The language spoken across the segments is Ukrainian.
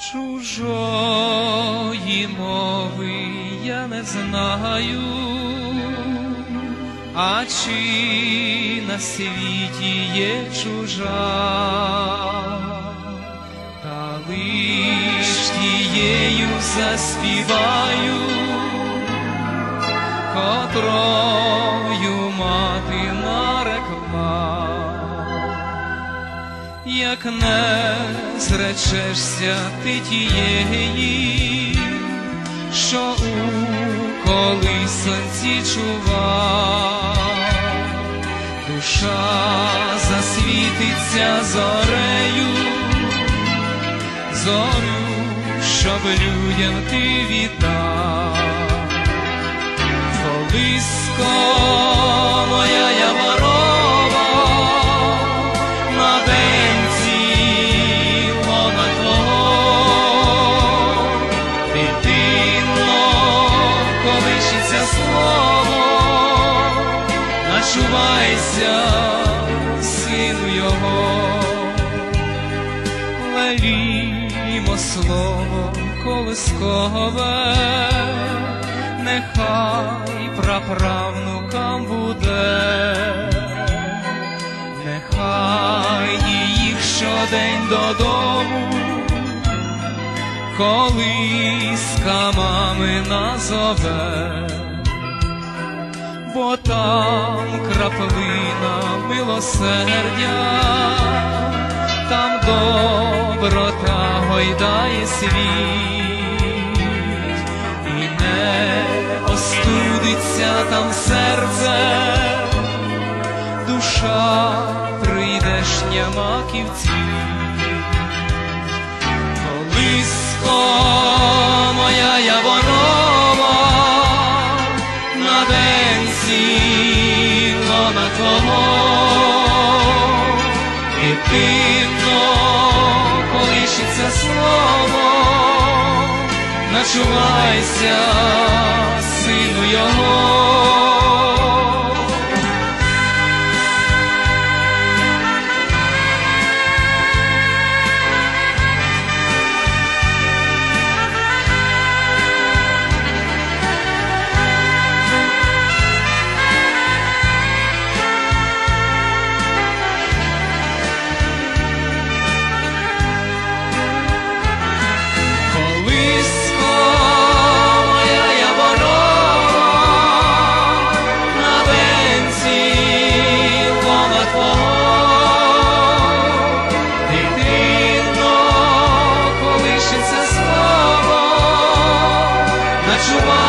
Чужої мови я не знаю, а чи на світі є чужа, та лиш тією заспіваю, котрою мати нарекла як не зречешся ти тієї, що у колисонці чува, душа засвітиться зорею, зорю, щоб людям ти віддав. Колиско моя колишиться слово, начувайся, сину його, лелімо слово колискове, нехай праправнукам буде колиска мами назове, бо там краплина милосердя, там доброта гойдає світ, і не остудиться там серце душа прийдешня маківці, колиско моя яворова, на денці лона твого, дитино, колишиться слово, начувайся, сину його.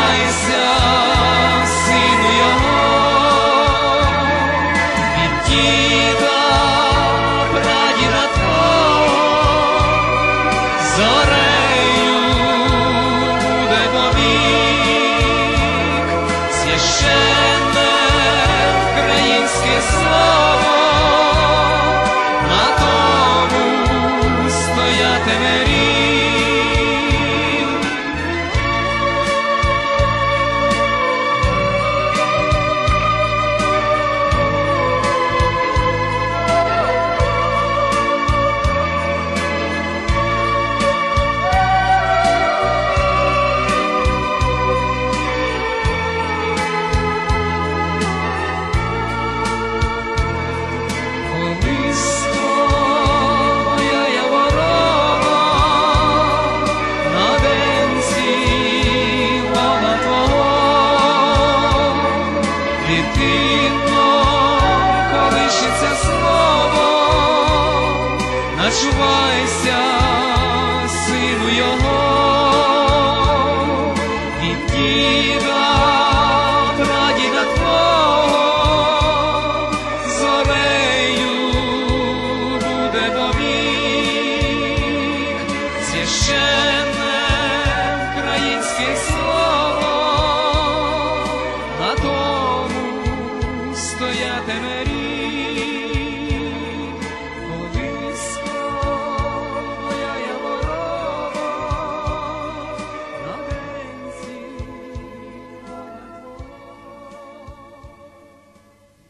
Начувайся, сину його, від діда, прадіда твого, Зорею